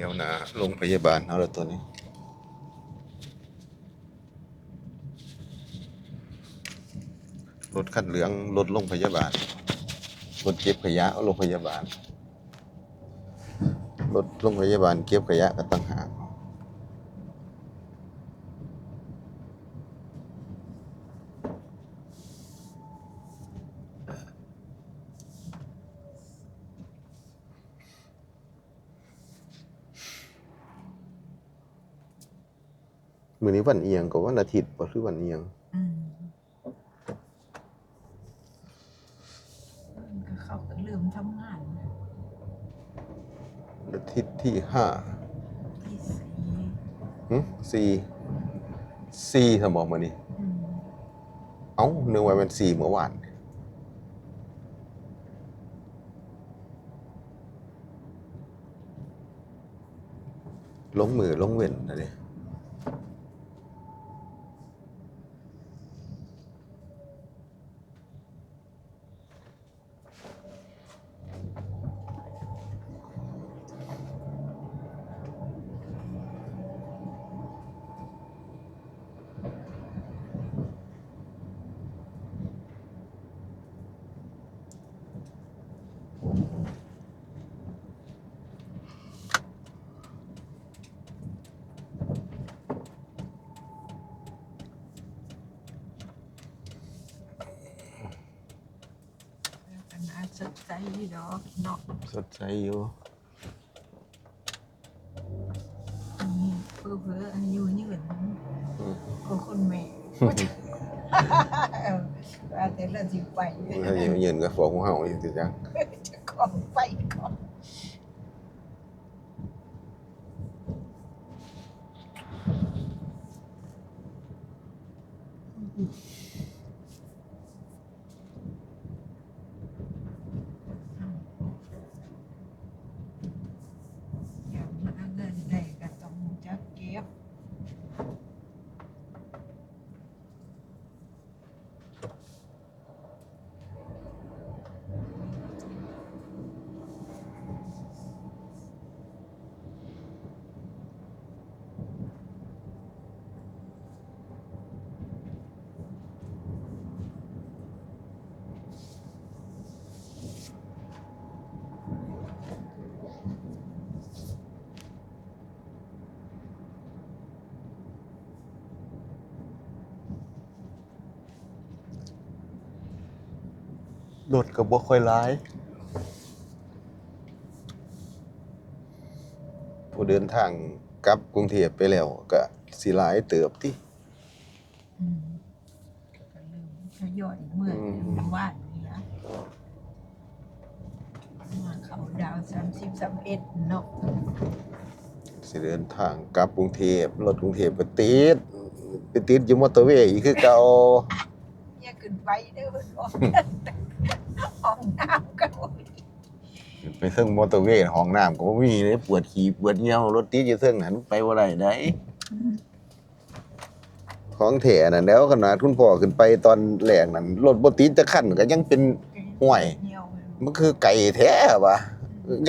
ถวหนาโรงพยาบาลเอาละตัวนี้ รถคันเหลืองรถโรงพยาบาล รถเก็บขยะโรงพยาบาล รถโรงพยาบาลเก็บขยะก็ตั้งหา กมื้อนี้วันเอียงก็วันอาทิตย์บ่คือวันเอียงอืมก็เขาก็ลืมทำงานอาทิตย์ที่ห้าที่สี่หึสี่สี่สมองมื้อนี้ อืมเอ้านึกว่ามันสี่เมื่อวานลงมือลงเว้นนะเนี่ อยู่ดอกเนาะสดใสอยู่อันนี้เพื่อเพื่ออายุยืนอืมก็คนแม่เออว่าแต่ละสิไปถ้าอยู่ยืนกับฟองของเฮาอยู่ติจังจะขอไปก่อน อยากมาเงินได้ก็ต้องจักเก็บ รถก็บ่ค่อยหลาย ผู้เดินทางกลับกรุงเทพไปแล้วก็สิหลายเติบติอืมก็ลืมทยอยเมื่ออืมเมื่อวานนี่นะมาเขาดาวสามสิบสามเอ็ดเนาะสิเดินทางกลับกรุงเทพรถกรุงเทพก็ติดไปติดอยู่มอเตอร์เวย์อีกคือเก่า อย่าขึ้นไปเด้อเพิ่นบอก ห้องน้ำก็ไปเทิงมอเตอร์เวย์ห้องน้ำก็บ่มีเลยปวดขี้ปวดเหี่ยวรถติดอยู่เทิงนั้นไปบ่ได้ได้ ของแท้นั่นแล้วขนาดคุณพ่อขึ้นไปตอนแรกนั้นรถบ่ติดจะคันก็ยังเป็นห่วย เหี่ยวมันคือไก่แท้วะ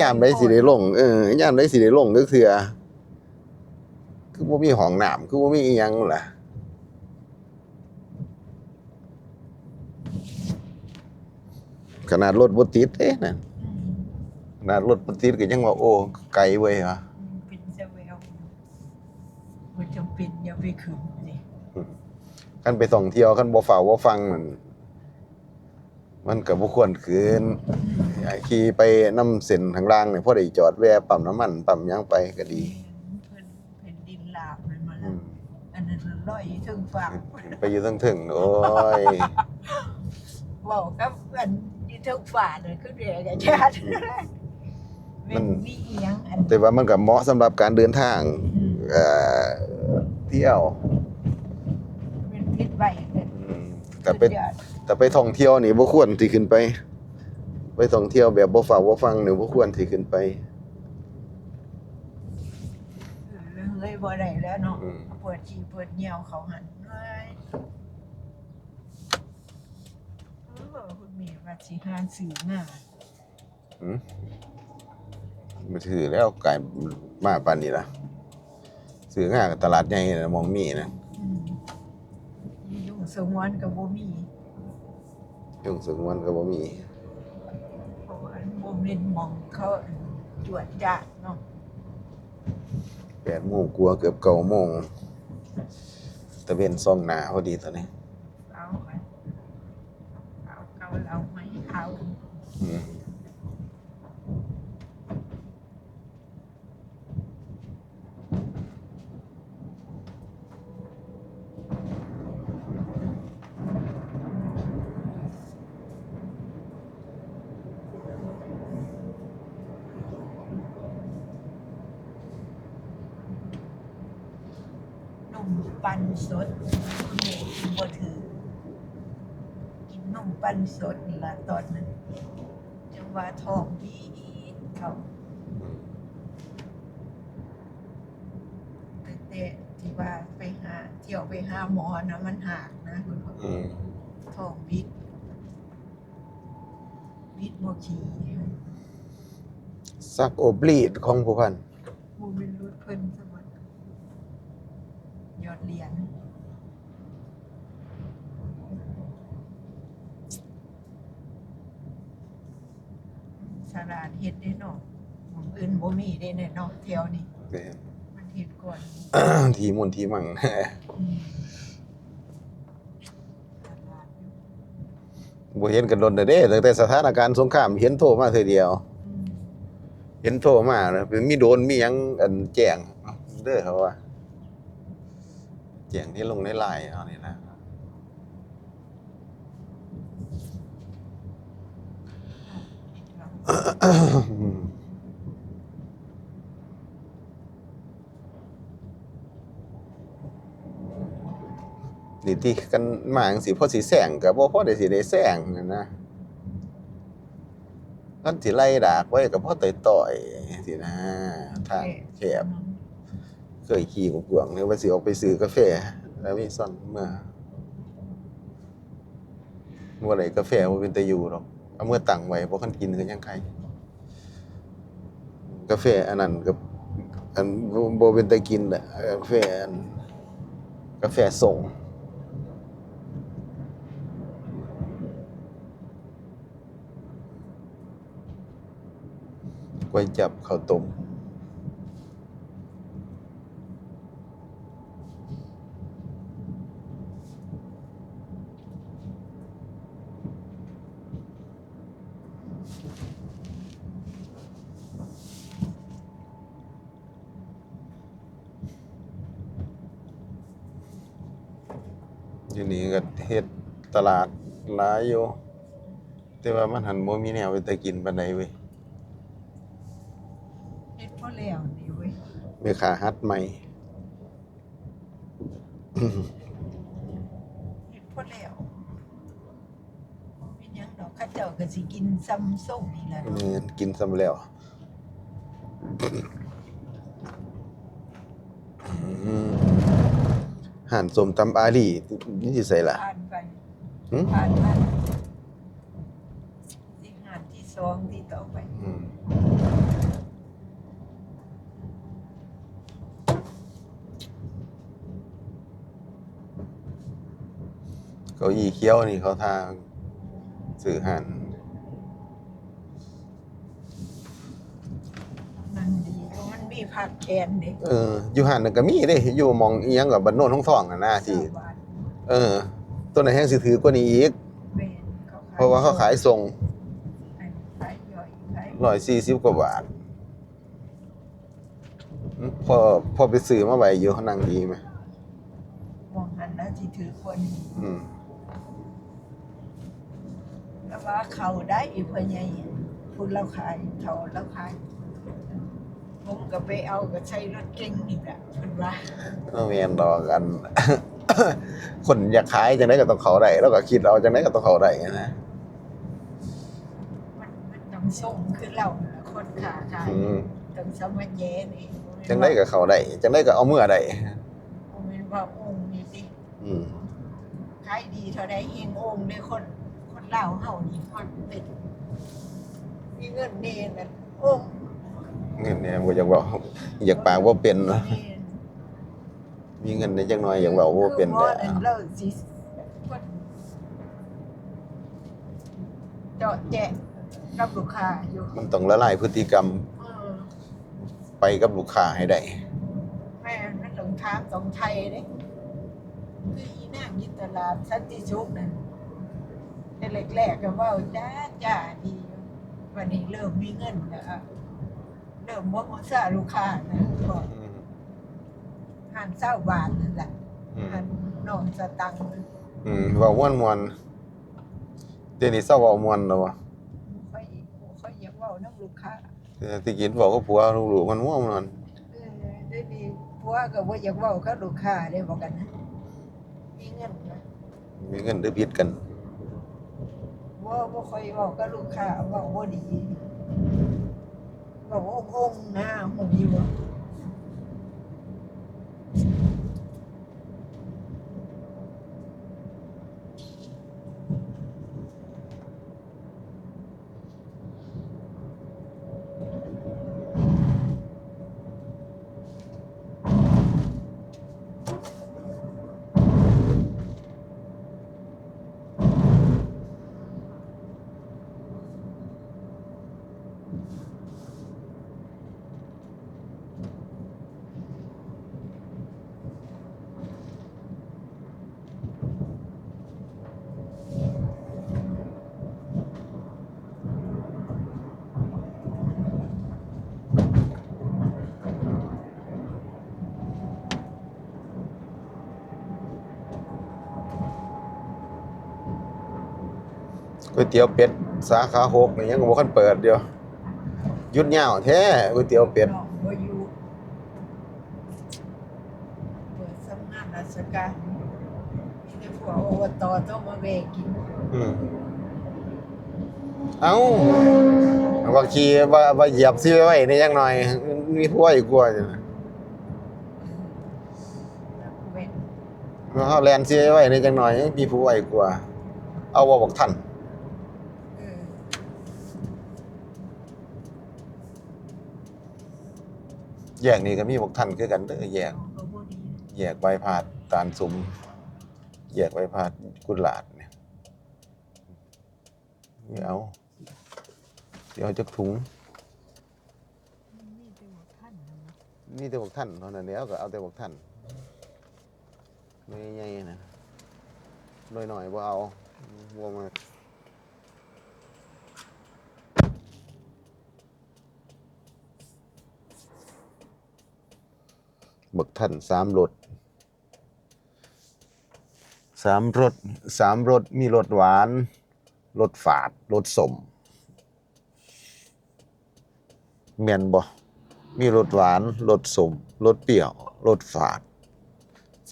ยามได้สิได้ลงเออยามได้สิได้ลงก็คือคือบ่มีห้องน้ำคือบ่มีอีหยังล่ะ ขนาดรถบ่ติดเอ๊ะนั่นอืมขนาดรถบ่ติดก็ยังว่าโอ้ไกลเว้ยวะเป็นเซเวลบ่จำเป็นอย่าไปขึ้นนี่คันไปท่องเที่ยวคันบ่ฝ่าบ่ฟังนั่นมันก็บ่ควรคืนขี่ไปนํเส้นทางล่างนี่พอได้จอดแวะปั๊มน้ำมันปั๊มหยังไปก็ดีเพิ่นแผ่นดินลาบมันมาอืแล้วมอันนั้นลอยถึงฝั่งไปอยู่ทั้งถึงโอ้ย บอกกับเพื่อนที่ถึงฝ่าเนี่ยคือเรียกกันชาติมันมีอีหยังอันแต่ว่ามันก็เหมาะสำหรับการเดินทางอืมเอ่อเที่ยวเป็นพิษใบเนี่ยอืมแต่ไปสุดยอดแต่ไปท่องเที่ยวนี่บ่ควรสิขึ้นไป ไปท่องเที่ยวแบบบ่ฝากบ่ฟังนี่บ่ควรสิขึ้นไปเฮ้ยบ่ได้แล้วเนาะอืมปวดฉี่ปวดเหี่ยวเขาหันเฮ้ยเออ คุณแม่ว่าสิหาซื้อมาอืมมาถือแล้วไก่มาปานนี้ละซื้อง่ายกับตลาดใหญ่นะมองมีนะอืมมียุ่งสงวนกับบ่มียุ่งสึงวันก็บ่มีเพราะว่าบ่แม่นหมองเขาจวดจาดเนาะแปดโมงกลัวาเกือบเก้าโมงตะเวนซ่องหนาพอดีตอนนี้ เอาไปเอาเกา เราไม่เอา อืม นมปันสดแม่กินบ่ถือ กิ นนมปันสดนี่ล่ะตอนนั้นจังว่าท้องดีเขาแต่แต่ที่ว่าไปหาเที่ยวไปหาหมอนะมันหักนะคุณพ่ออืมท้องวิดวิดบ่ขี่ซักโอบลีดของผู้พันบ่เป็นรถเพิ่นสมัคยอดเหรียญ สลาดเฮ็ดได้เนาะหม้องอื่นบ่มีได้แน่เนาะแถวนี้แม่น มันเฮ็ดก่อนทีมุนทีมั่ง อืมตลาดอยู่บ่เห็นกันดนเด้ตั้งแต่สถานการณ์สงครามเห็นโทรมาเทื่อเดียว อืมเห็นโทรมาแล้วมีโดนมีหยังอันแจ้งเด้อเขาว่าแจ้งที่ลงในไลน์เอานี่นะ อืมนี่ที่กันมาจังสิพ่อสิแซงก็บ่พอได้สิได้แซงนั่นนะกันสิไล่ดากไว้ก็พอต่อยๆสินะทางแคบเคยขี่กวงเนี่ยว่าสิออกไปซื้อกาแฟ แล้วมีซ่อนเมื่อเมื่อไหร่กาแฟบ่เป็นตะยูหรอก เอาเมื่อตั้งไว้บ่คันกินคือยังไงกาแฟอันนั้นกับอันบ่บ่เป็นตะกินแหละกาแฟอันกาแฟส่งก๋วยจับข้าวต้ม อยู่นี่ก็เฮ็ดตลาดหลายอยู่แต่ว่ามันหันบ่มีแนวไปแต่กินปานใดเว้ยเฮ็ดพอแล้วนี่เว้ยแม่ค้าฮัดใหม่เฮ็ดพอแล้วเป็นหยังดอกเข้าเจ้าก็สิกินซ้ำส้มนี่แหละแม่นกินซ้ำแล้วอืม ห่านสมตำอาลีนี่สิใส่ล่ะผ่านไปหึผ่านมาที่งานที่สองที่ต่อไปอืมเก้าอี้เคี้ยวนี่เขาทางสื่อห่านนั่นดีเพราะ มันมีผักแคนเด้เอออยู่ห่านนั่นก็มีเด้อยู่หมองอีหยังกับบ้านโนนท้องทองอะนะที่สามบาทเออ ตัวไหนแห้งสิถือกว่านี้อีก แม่นเขาขายเพราะว่าเขาขายส่งขายย่อยขายร้อยสี่สิบกว่าบาทอืมพอพอไปซื้อมาไว้อยู่เขานั่งดีไหมมองหันนะที่ถือคนอืมแล้วว่าเขาได้อีกเพื่อไงคุณเราขายเขาเราขาย ผมก็ไปเอาก็ใช้รถเก่งนี่แหละคุณว่าเอาแมนดอกกัน คนอยากขายจังไดก็ต้องเขาได้แล้วก็คิดเอาจังไดก็ต้องเขาได้นะมันมันต้องส่งคือเราน่ะคนขาขายอืมต้องสมัญแย่นี่จังไดก็เขาได้จังไดก็เอาเมื่อได้ผมเป็นว่าองค์นี่สิอืมขายดีเท่าใดเององค์ในคน คนเล่าวเฮานี่ฮอดเป็นมีเงินเนน่ะองค์ เงินเนี่ยบ่อยากเว้าอยากปากบ่เป็นบัเนาะดนี้มีเงินได้จักหน่อยอยากเว้าบ่เป็นคือแต่บ่นั่นเราสิคนเจาะแจะกับลูกค้าอยู่มันต้องละลายพฤติกรรมเออไปกับลูกค้าให้ได้แม่นั่นต้องถามต้องไทยเด้คืออีนางอยิตลาดสันติสุขนั่นแต่แรกๆก็เว้าจ้าจ้าดีอยู่วันนี้เริ่มมีเงินแล้วอะเริ่มบ่มซาลูกค้านะก็อืมหันเศร้าบาทนั่นแหละอืมหันนอนสตังค์อืมเว้าม่วนๆเดี๋ยวนี้เศร้าเว้าม่วนแล้ววะค่อยค่อยอยากเว้าน้ำลูกค้าแต่ที่กินเว้ากับผัวลูกๆมันม่วนมันเออได้ดีผัวก็บ่อยากเว้ากับลูกค้าได้บอกกันนะมีเงินนะมีเงินหรือผิดกันว่าบ่ค่อยเว้ากับลูกค้าเว้าบ่ดี บอกว่าองค์นะหุ่นอยู่ ก๋วยเตี๋ยวเป็ดสาขาหกนี่ยังบ่คันเปิดเดียวหยุดยาวแท้ก๋วยเตี๋ยวเป็ดน้องบ่อยู่เปิดสำนักราชการมีแต่พวกอบตต้องมาแวะกินอืมเอ้าว่าขี่ว่าว่าเหยียบซิไว้นี่จังหน่อย มีผัวอีกกว่าจังนะเว้นว่าเฮาแลนซิไว้นี่จังหน่อยมีผัวอีกกว่าเอาบ่บอกท่าน เออ แยกนี่ก็มีบอกท่านคือกันเด้อแยก แยกใบพาดตาลสุม แยกใบพาดกุหลาบเนี่ยนี่เอาเดี๋ยวจักถุงนี่เป็นหมดท่านนะนี่แต่บอกท่านเท่านั้นแล้วก็เอาแต่บอกท่านไม่ใหญ่นะน้อยหน่อยๆบ่เอาบ่มา บักท่านสามรสสามรสสามรสมีรสหวานรสฝาดรสสมแม่นบ่มีรสหวานรสสมรสเปรี้ยวรสฝาด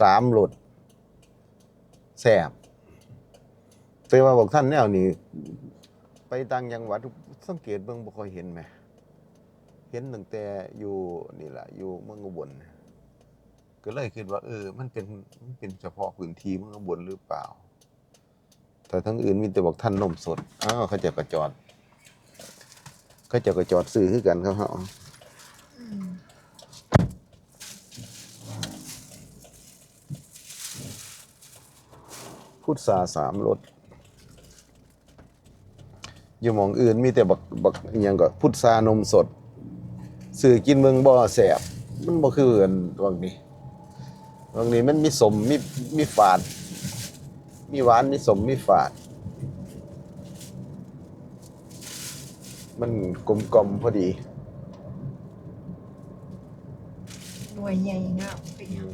สามรสแซ่บแต่ว่าบอกท่านแนวนี้ ไปต่างจังหวัดสังเกตเบิ่งบ่ค่อยเห็นแหมเห็นตั้งแต่อยู่นี่ล่ะอยู่เมืองอุบล ก็เลยคิดว่า เออ มันเป็นมันเป็นเฉพาะพื้นที่เมืองอุบลหรือเปล่า แต่ทั้งอื่นมีแต่บอกท่านนมสดอ้าวเขาเจะกระจอดเขาเจะกระจอดซื้อคือกันครับเฮาพุทราสามรสอยู่หมองอื่นมีแต่บักบักอหยังก็พุทรานมสด สื่อกินเมืองบ่อแสบมันบ่คือกันวังนี้ วังนี้มันมีสมมีมีฝาด มีหวานมีสมมีฝาด มันกลมกลมๆพอดีหน่วยใหญ่งามเป็นหยัง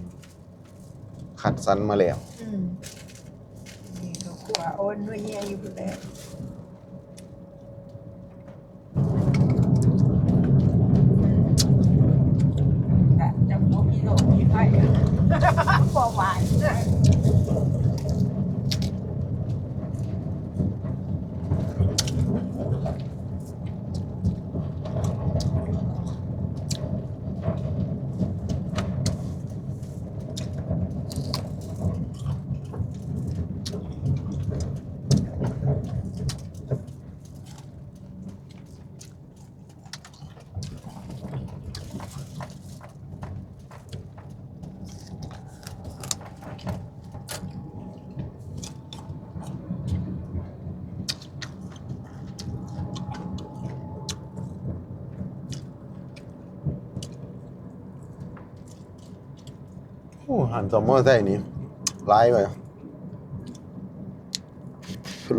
คัดสรรมาแล้ว อืมนี่ก็ขัวโอนหน่วยใหญ่อยู่แล้ว หันสมมอไซค์นี่หลายไป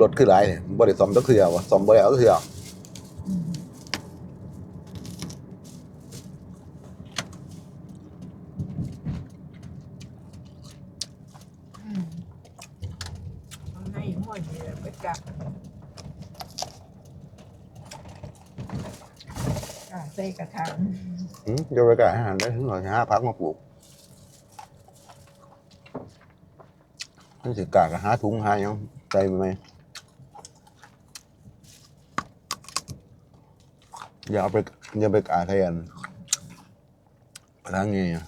รถคือหลายเนี่ยบ่ได้ซ่อมจักเทื่อวะซ่อมบ่ได้เอาจักเทื่ออืมอืมเอาในหัวนี่แหละไปจับอ่าใส่กระถางหืมเดี๋ยวไปกะอาหารได้ถึงหน่อยหาพักมาปลูก มันสิกากหาถุงหายังใส่ไหมอย่าเอาไปอย่าไปกะแทนกระทั่งไงอะ